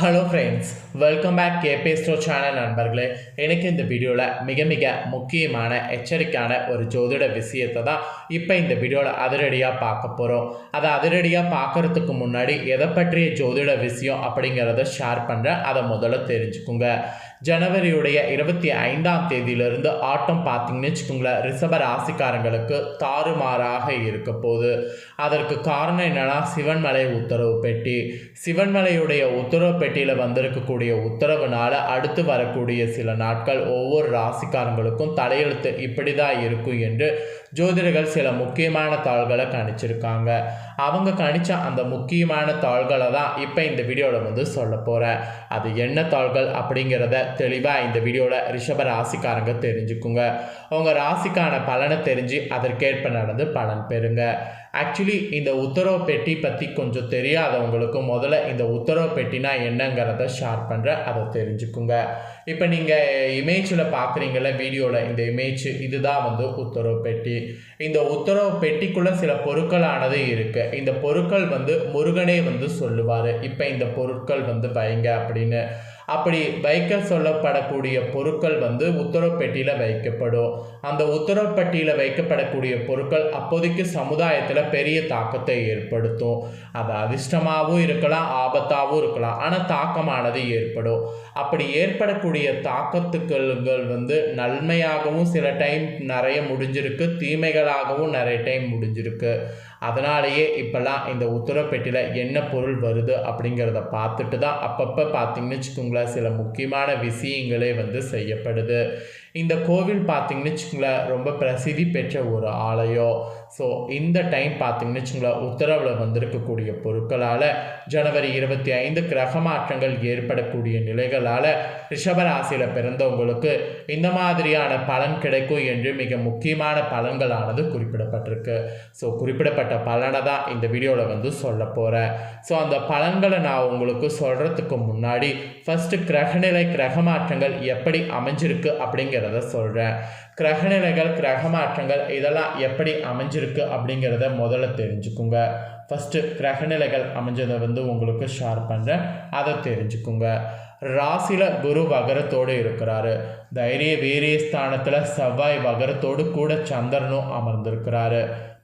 Hello friends welcome back கேபே ஸ்டோ channel நண்பர்களே. எனக்கு இந்த வீடியோவில் மிக மிக முக்கியமான எச்சரிக்கையான ஒரு ஜோதிட விஷயத்தை தான் இப்போ இந்த வீடியோவில் அதிரடியாக பார்க்க போகிறோம் அதை அதிரடியாக பார்க்கறதுக்கு முன்னாடி எதை பற்றிய ஜோதிட விஷயம் அப்படிங்கிறத ஷேர் பண்ணுறேன் அதை முதல்ல தெரிஞ்சுக்குங்க. ஜனவரியுடைய இருபத்தி ஐந்தாம் தேதியிலிருந்து ஆட்டம் பார்த்தீங்கன்னு வச்சுக்கோங்களேன் ரிஷப ராசிக்காரங்களுக்கு தாறுமாறாக இருக்க போகுது. அதற்கு காரணம் என்னென்னா சிவன்மலை உத்தரவு பெட்டி. சிவன்மலையுடைய உத்தரவு பெட்டியில் வந்திருக்கக்கூடிய உத்தரவுனால அடுத்து வரக்கூடிய சில நாட்கள் ஒவ்வொரு ராசிக்காரங்களுக்கும் தலையெழுத்து இப்படி தான் இருக்கும் என்று ஜோதிடர்கள் சில முக்கியமான தாள்களை கணிச்சிருக்காங்க. அவங்க கணிச்ச அந்த முக்கியமான தாள்களை தான் இப்போ இந்த வீடியோவில் வந்து சொல்ல போகிறேன் அது என்ன தாள்கள் அப்படிங்கிறத தெளிவாக இந்த வீடியோவில் ரிஷப ராசிக்காரங்க தெரிஞ்சுக்குங்க. உங்கள் ராசிக்கான பலனை தெரிஞ்சு அதற்கேற்ப நடந்து பலன் பெறுங்க. ஆக்சுவலி இந்த உத்தரவு பெட்டி பற்றி கொஞ்சம் தெரியாதவங்களுக்கு முதல்ல இந்த உத்தரவு பெட்டினா என்னங்கிறத ஷேர் பண்ணுறேன் அதை தெரிஞ்சுக்குங்க. இப்போ நீங்கள் இமேஜில் பார்க்குறீங்கள வீடியோவில் இந்த இமேஜ் இதுதான் வந்து உத்தரவு பெட்டி. இந்த உத்தரவு பெட்டிக்குள்ளே சில பொருட்களானது இருக்குது இந்த பொருட்கள் வந்து முருகனே வந்து சொல்லுவார். இப்போ இந்த பொருட்கள் வந்து வைங்க அப்படின்னு. அப்படி வைக்க சொல்லப்படக்கூடிய பொருட்கள் வந்து உத்தரவு பெட்டியில் வைக்கப்படும். அந்த உத்தரவு பெட்டியில் வைக்கப்படக்கூடிய பொருட்கள் அப்போதைக்கு சமுதாயத்தில் பெரிய தாக்கத்தை ஏற்படுத்தும். அது அதிர்ஷ்டமாகவும் இருக்கலாம் ஆபத்தாகவும் இருக்கலாம். ஆனால் தாக்கமானது ஏற்படும். அப்படி ஏற்படக்கூடிய தாக்கத்துக்கள் வந்து நன்மையாகவும் சில டைம் நிறைய முடிஞ்சிருக்கு. தீமைகளாகவும் நிறைய டைம் முடிஞ்சிருக்கு. அதனாலேயே இப்போல்லாம் இந்த உத்தரப்பெட்டியில் என்ன பொருள் வருது அப்படிங்கிறத பார்த்துட்டு தான் அப்பப்போ பார்த்தீங்கன்னு வச்சுக்கோங்களேன் சில முக்கியமான விஷயங்களே வந்து செய்யப்படுது. இந்த கோவில் பார்த்திங்கன்னு வச்சுக்கோங்களேன் ரொம்ப பிரசித்தி பெற்ற ஒரு ஆலயம். ஸோ இந்த டைம் பார்த்தீங்கன்னு வச்சுக்கோங்களேன் உத்தரவில் வந்திருக்கக்கூடிய பொருட்களால் ஜனவரி இருபத்தி ஐந்து கிரக மாற்றங்கள் ஏற்படக்கூடிய நிலைகளால் ரிஷபராசியில் பிறந்தவங்களுக்கு இந்த மாதிரியான பலன் கிடைக்கும் என்று மிக முக்கியமான பலன்களானது குறிப்பிடப்பட்டிருக்கு. ஸோ குறிப்பிடப்பட்ட பலனை தான் இந்த வீடியோவில் வந்து சொல்ல போகிறேன் ஸோ அந்த பலன்களை நான் உங்களுக்கு சொல்கிறதுக்கு முன்னாடி ஃபஸ்ட்டு கிரகநிலை கிரக மாற்றங்கள் எப்படி அமைஞ்சிருக்கு அப்படிங்கிறத சொல்கிறேன் கிரகநிலைகள் கிரக மாற்றங்கள் இதெல்லாம் எப்படி அமைஞ்சிருக்கு அப்படிங்கிறத முதல்ல தெரிஞ்சுக்குங்க. ஃபஸ்ட்டு கிரகநிலைகள் அமைஞ்சதை வந்து உங்களுக்கு ஷேர் பண்ணுறேன் அதை தெரிஞ்சுக்குங்க. ராசியில் குரு வகரத்தோடு இருக்கிறாரு. தைரிய வீரிய ஸ்தானத்தில் செவ்வாய் வகரத்தோடு கூட சந்திரனும் அமர்ந்திருக்கிறாரு.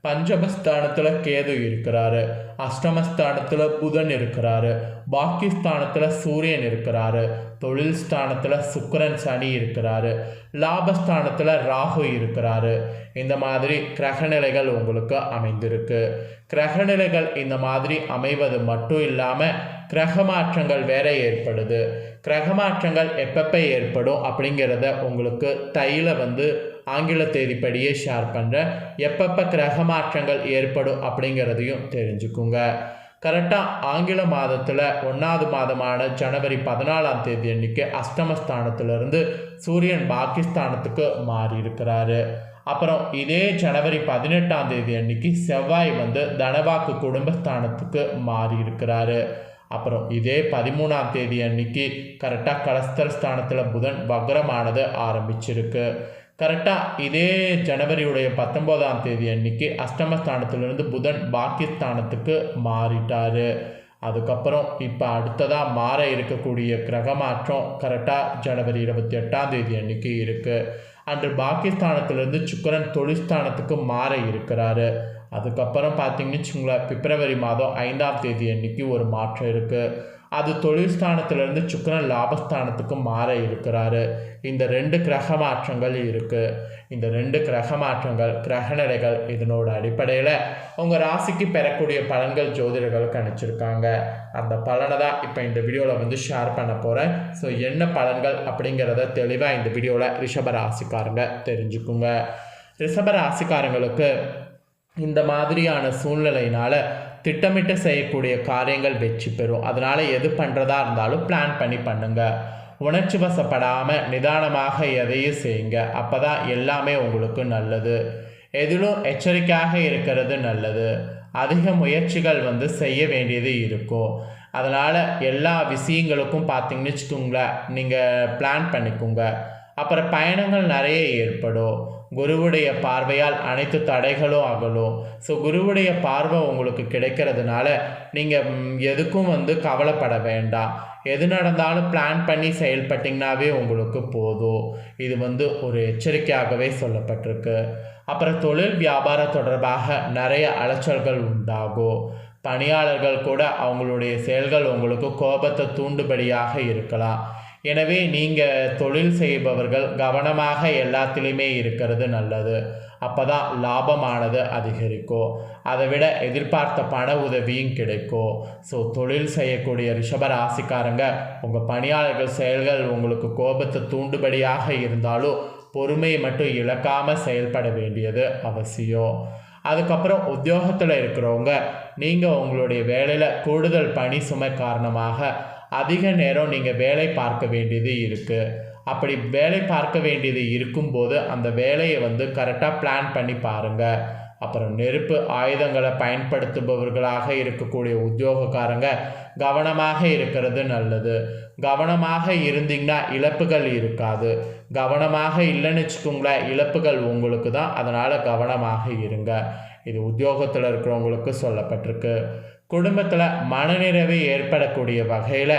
பஞ்சமஸ்தானத்தில் கேது இருக்கிறாரு. அஷ்டமஸ்தானத்தில் புதன் இருக்கிறாரு. பாக்கிஸ்தானத்தில் சூரியன் இருக்கிறாரு. தொழில் ஸ்தானத்தில் சுக்கரன் சனி இருக்கிறாரு. லாபஸ்தானத்தில் ராகு இருக்கிறாரு. இந்த மாதிரி கிரகநிலைகள் உங்களுக்கு அமைந்திருக்கு. கிரகநிலைகள் இந்த மாதிரி அமைவது மட்டும் இல்லாமல் கிரக மாற்றங்கள் வேற ஏற்படுது. கிரக மாற்றங்கள் எப்பப்போ ஏற்படும் அப்படிங்கிறத உங்களுக்கு தையில வந்து ஆங்கில தேதிப்படியே ஷேர் பண்ணுறேன் எப்பப்போ கிரக மாற்றங்கள் ஏற்படும் அப்படிங்கிறதையும் தெரிஞ்சுக்குங்க. கரெக்டாக ஆங்கில மாதத்தில் ஒன்றாவது மாதமான ஜனவரி பதினாலாம் தேதி அன்னைக்கு அஷ்டமஸ்தானத்திலிருந்து சூரியன் பாகிஸ்தானத்துக்கு மாறி இருக்கிறாரு அப்புறம் இதே ஜனவரி பதினெட்டாம் தேதி அன்னைக்கு செவ்வாய் வந்து தனவாக்கு குடும்பஸ்தானத்துக்கு மாறி இருக்கிறாரு அப்புறம் இதே பதிமூணாம் தேதி அன்னைக்கு கரெக்டாக கலஸ்தர் ஸ்தானத்தில் புதன் வக்ரமானது ஆரம்பிச்சிருக்கு. கரெக்டாக இதே ஜனவரியுடைய பத்தொம்போதாம் தேதி அன்னைக்கு அஷ்டமஸ்தானத்திலிருந்து புதன் பாக்கியஸ்தானத்துக்கு மாறிட்டார். அதுக்கப்புறம் இப்போ அடுத்ததாக மாற இருக்கக்கூடிய கிரக மாற்றம் கரெக்டாக ஜனவரி இருபத்தி எட்டாம் தேதி அன்னைக்கு இருக்குது அன்று பாகிஸ்தானத்திலிருந்து சுக்கரன் தொழிற்ஸ்தானத்துக்கு மாற இருக்கிறாரு. அதுக்கப்புறம் பார்த்தீங்கன்னு வச்சுங்களேன் பிப்ரவரி மாதம் ஐந்தாம் தேதி அன்னைக்கு ஒரு மாற்றம் இருக்குது அது தொழில் ஸ்தானத்திலிருந்து சுக்கரன் லாபஸ்தானத்துக்கு மாற இருக்கிறாரு. இந்த ரெண்டு கிரக மாற்றங்கள் இருக்குது இந்த ரெண்டு கிரக மாற்றங்கள் கிரகநிலைகள் இதனோட அடிப்படையில் உங்கள் ராசிக்கு பெறக்கூடிய பலன்கள் ஜோதிடர்கள் கணிச்சிருக்காங்க. அந்த பலனை தான் இப்போ இந்த வீடியோவில் வந்து ஷேர் பண்ண போகிறேன் ஸோ என்ன பலன்கள் அப்படிங்கிறத தெளிவாக இந்த வீடியோவில் ரிஷப ராசிக்காரங்க தெரிஞ்சுக்குங்க. ரிஷப ராசிக்காரங்களுக்கு இந்த மாதிரியான சூழ்நிலையினால் திட்டமிட்டு செய்யக்கூடிய காரியங்கள் வெற்றி பெறும். அதனால் எது பண்ணுறதா இருந்தாலும் பிளான் பண்ணி பண்ணுங்கள் உணர்ச்சி வசப்படாமல் நிதானமாக எதையும் செய்யுங்க. அப்போ தான் எல்லாமே உங்களுக்கு நல்லது. எதிலும் எச்சரிக்கையாக இருக்கிறது நல்லது. அதிக முயற்சிகள் வந்து செய்ய வேண்டியது இருக்கும். அதனால் எல்லா விஷயங்களுக்கும் பார்த்தீங்கன்னு வச்சுக்கோங்களேன் நீங்கள் பிளான் பண்ணிக்கோங்க. அப்புறம் பயணங்கள் நிறைய ஏற்படும். குருவுடைய பார்வையால் அனைத்து தடைகளும் அகலும் ஸோ குருவுடைய பார்வை உங்களுக்கு கிடைக்கிறதுனால நீங்கள் எதுக்கும் வந்து கவலைப்பட வேண்டாம். எது நடந்தாலும் பிளான் பண்ணி செயல்பட்டிங்கனாவே உங்களுக்கு போதும். இது வந்து ஒரு எச்சரிக்கையாகவே சொல்லப்பட்டிருக்கு. அப்புறம் தொழில் வியாபாரம் தொடர்பாக நிறைய அலைச்சல்கள் உண்டாகும். பணியாளர்கள் கூட அவங்களுடைய செயல்கள் உங்களுக்கு கோபத்தை தூண்டுபடியாக இருக்கலாம். எனவே நீங்கள் தொழில் செய்பவர்கள் கவனமாக எல்லாத்திலையுமே இருக்கிறது நல்லது. அப்போ தான் லாபமானது அதிகரிக்கும். அதை விட எதிர்பார்த்த பண உதவியும் கிடைக்கும். ஸோ தொழில் செய்யக்கூடிய ரிஷப ராசிக்காரங்க உங்கள் பணியாளர்கள் செயல்கள் உங்களுக்கு கோபத்தை தூண்டுபடியாக இருந்தாலும் பொறுமையை மட்டும் இழக்காமல் செயல்பட வேண்டியது அவசியம். அதுக்கப்புறம் உத்தியோகத்தில் இருக்கிறவங்க நீங்கள் உங்களுடைய வேலையில் கூடுதல் பணி சுமை காரணமாக அதிக நேரம் நீங்கள் வேலை பார்க்க வேண்டியது இருக்குது அப்படி வேலை பார்க்க வேண்டியது இருக்கும்போது அந்த வேலையை வந்து கரெக்டாக பிளான் பண்ணி பாருங்கள் அப்புறம் நெருப்பு ஆயுதங்களை பயன்படுத்துபவர்களாக இருக்கக்கூடிய உத்தியோகக்காரங்க கவனமாக இருக்கிறது நல்லது. கவனமாக இருந்தீங்கன்னா இழப்புகள் இருக்காது. கவனமாக இல்லைன்னு வச்சுக்கோங்களேன் இழப்புகள் உங்களுக்கு தான். அதனால் கவனமாக இருங்க. இது உத்தியோகத்தில் இருக்கிறவங்களுக்கு சொல்லப்பட்டிருக்கு. குடும்பத்தில் மனநிறைவு ஏற்படக்கூடிய வகையில்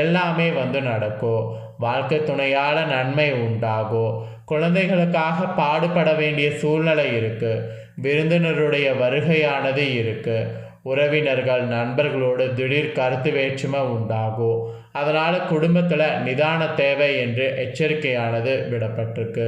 எல்லாமே வந்து நடக்கும். வாழ்க்கை துணையால் நன்மை உண்டாகும். குழந்தைகளுக்காக பாடுபட வேண்டிய சூழ்நிலை இருக்குது விருந்தினருடைய வருகையானது இருக்குது உறவினர்கள் நண்பர்களோடு திடீர் கருத்து வேற்றுமை உண்டாகும். அதனால் குடும்பத்தில் நிதான தேவை என்று எச்சரிக்கையானது விடப்பட்டிருக்கு.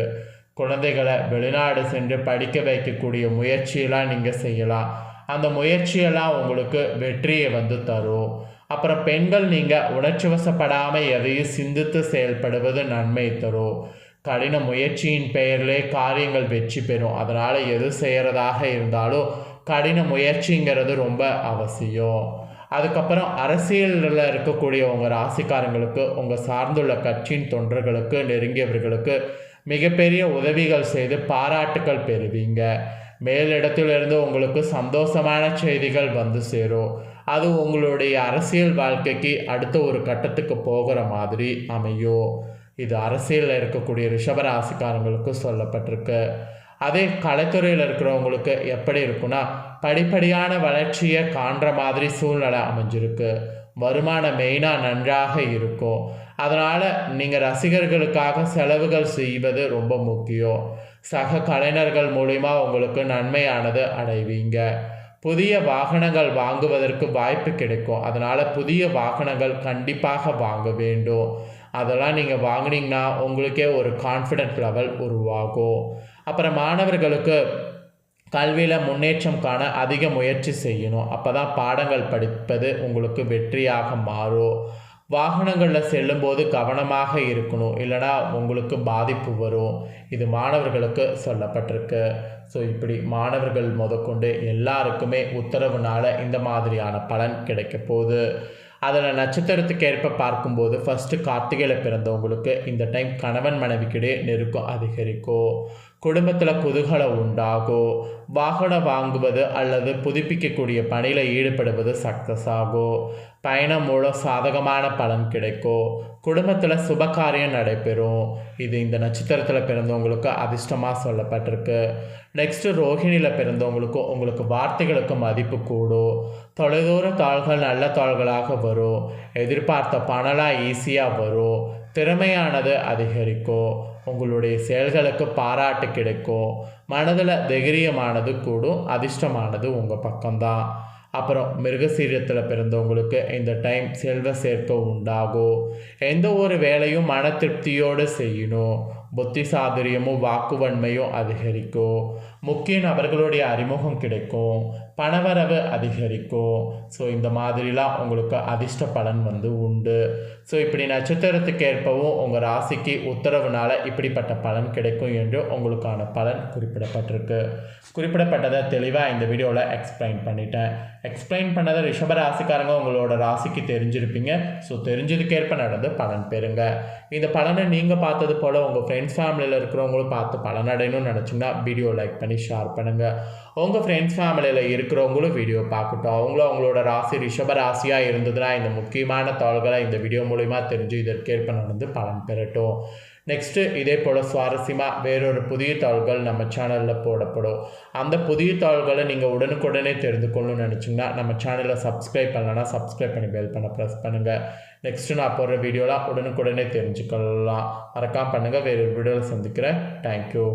குழந்தைகளை வெளிநாடு சென்று படிக்க வைக்கக்கூடிய முயற்சியெல்லாம் நீங்கள் செய்யலாம். அந்த முயற்சியெல்லாம் உங்களுக்கு வெற்றியை வந்து தரும். அப்புறம் பெண்கள் நீங்கள் உணர்ச்சி வசப்படாமல் எதையும் சிந்தித்து செயல்படுவது நன்மை தரும். கடின முயற்சியின் பெயரிலே காரியங்கள் வெற்றி பெறும். அதனால் எது செய்கிறதாக இருந்தாலும் கடின முயற்சிங்கிறது ரொம்ப அவசியம். அதுக்கப்புறம் அரசியலில் இருக்கக்கூடிய உங்கள் ராசிக்காரங்களுக்கு உங்கள் சார்ந்துள்ள கட்சியின் தொண்டர்களுக்கு நெருங்கியவர்களுக்கு மிகப்பெரிய உதவிகள் செய்து பாராட்டுக்கள் பெறுவீங்க. மேலிடத்திலிருந்து உங்களுக்கு சந்தோஷமான செய்திகள் வந்து சேரும் அது உங்களுடைய அரசியல் வாழ்க்கைக்கு அடுத்த ஒரு கட்டத்துக்கு போகிற மாதிரி அமையும் இது அரசியலில் இருக்கக்கூடிய ரிஷபராசிக்காரங்களுக்கு சொல்லப்பட்டிருக்கு. அதே கலைத்துறையில் இருக்கிறவங்களுக்கு எப்படி இருக்குன்னா படிப்படியான வளர்ச்சியை காண்ற மாதிரி சூழ்நிலை அமைஞ்சிருக்கு. வருமானம் மெயினாக நன்றாக இருக்கும். அதனால் நீங்கள் ரசிகர்களுக்காக செலவுகள் செய்வது ரொம்ப முக்கியம். சக கலைஞர்கள் மூலிமா உங்களுக்கு நன்மையானது அடைவீங்க. புதிய வாகனங்கள் வாங்குவதற்கு வாய்ப்பு கிடைக்கும். அதனால் புதிய வாகனங்கள் கண்டிப்பாக வாங்க வேண்டும். அதெல்லாம் நீங்கள் வாங்கினீங்கன்னா உங்களுக்கே ஒரு கான்ஃபிடென்ட் லெவல் உருவாகும். அப்புறம் மாணவர்களுக்கு கல்வியில் முன்னேற்றம் காண அதிக முயற்சி செய்யணும். அப்போ தான் பாடங்கள் படிப்பது உங்களுக்கு வெற்றியாக மாறும். வாகனங்களில் செல்லும்போது கவனமாக இருக்கணும். இல்லைனா உங்களுக்கு பாதிப்பு வரும். இது மாணவர்களுக்கு சொல்லப்பட்டிருக்கு. ஸோ இப்படி மாணவர்கள் முதற்கொண்டு எல்லாருக்குமே உத்தரவுனால இந்த மாதிரியான பலன் கிடைக்க போகுது. அதில் நட்சத்திரத்துக்கு ஏற்ப பார்க்கும்போது ஃபஸ்ட்டு கார்த்திகையில் பிறந்தவங்களுக்கு இந்த டைம் கணவன் மனைவிக்கிடையே நெருக்கம் அதிகரிக்கும். குடும்பத்தில் குதூகலம் உண்டாகும் வாகனம் வாங்குவது அல்லது புதுப்பிக்கக்கூடிய பணியில் ஈடுபடுவது சக்ஸஸ் ஆகும் பயணம் மூலம் சாதகமான பலன் கிடைக்கும் குடும்பத்தில் சுபகாரியம் நடைபெறும். இது இந்த நட்சத்திரத்தில் பிறந்தவங்களுக்கு அதிர்ஷ்டமாக சொல்லப்பட்டிருக்கு. நெக்ஸ்ட்டு ரோஹிணியில் பிறந்தவங்களுக்கும் உங்களுக்கு வார்த்தைகளுக்கு மதிப்பு கூடும் தொலைதூர தாள்கள் நல்ல தாள்களாக வரும். எதிர்பார்த்த பணலாம் ஈஸியாக வரும். திறமையானது அதிகரிக்கும் உங்களுடைய செயல்களுக்கு பாராட்டு கிடைக்கும் மனதில் தைரியமானது கூடும் அதிர்ஷ்டமானது உங்கள் பக்கம்தான். அப்புறம் மிருகசீரத்தில் பிறந்தவங்களுக்கு இந்த டைம் செல்வ சேர்க்கை உண்டாகும் எந்த ஒரு வேலையும் மன திருப்தியோடு செய்யணும் புத்தி சாதுரியமும் வாக்குவன்மையும் அதிகரிக்கும் முக்கிய நபர்களுடைய அறிமுகம் கிடைக்கும் பணவரவு அதிகரிக்கும். ஸோ இந்த மாதிரிலாம் உங்களுக்கு அதிர்ஷ்ட பலன் வந்து உண்டு. ஸோ இப்படி நட்சத்திரத்துக்கு ஏற்பவும் உங்கள் ராசிக்கு உத்தரவுனால இப்படிப்பட்ட பலன் கிடைக்கும் என்று உங்களுக்கான பலன் குறிப்பிடப்பட்டிருக்கு. குறிப்பிடப்பட்டதை தெளிவாக இந்த வீடியோவில் எக்ஸ்பிளைன் பண்ணிட்டேன். எக்ஸ்பிளைன் பண்ணதை ரிஷப ராசிக்காரங்க உங்களோட ராசிக்கு தெரிஞ்சிருப்பீங்க. ஸோ தெரிஞ்சதுக்கேற்ப நடந்து பலன் பெறுங்க. இந்த பலனை நீங்கள் பார்த்தது போல் உங்கள் ஃப்ரெண்ட்ஸ் ஃபேமிலியில் இருக்கிறவங்களும் பார்த்து பலனடையணும்னு நினச்சிங்கன்னா வீடியோ லைக் பண்ணி ஷேர் பண்ணுங்கள் உங்கள் ஃப்ரெண்ட்ஸ் ஃபேமிலியில் இருக்கிறவங்களும் வீடியோ பார்க்கட்டும். அவங்களும் அவங்களோட ராசி ரிஷப ராசியாக இருந்ததுன்னா இந்த முக்கியமான தாள்களை இந்த வீடியோ மூலிமா தெரிஞ்சு இதற்கேற்ப நடந்து பலன் பெறட்டும். நெக்ஸ்ட்டு இதே போல் சுவாரஸ்யமாக வேறொரு புதிய தாள்கள் நம்ம சேனலில் போடப்படும். அந்த புதிய தாள்களை நீங்கள் உடனுக்குடனே தெரிந்து கொள்ளணும்னு நினச்சிங்கன்னா நம்ம சேனலை சப்ஸ்கிரைப் பண்ணலன்னா சப்ஸ்கிரைப் பண்ணி பெல் பண்ண ப்ரெஸ் பண்ணுங்கள் நெக்ஸ்ட்டு நான் போடுற வீடியோலாம் உடனுக்குடனே தெரிஞ்சுக்கலாம். மறக்காம பண்ணுங்கள் வேறொரு ஒரு வீடியோவில் சந்திக்கிறேன். தேங்க்யூ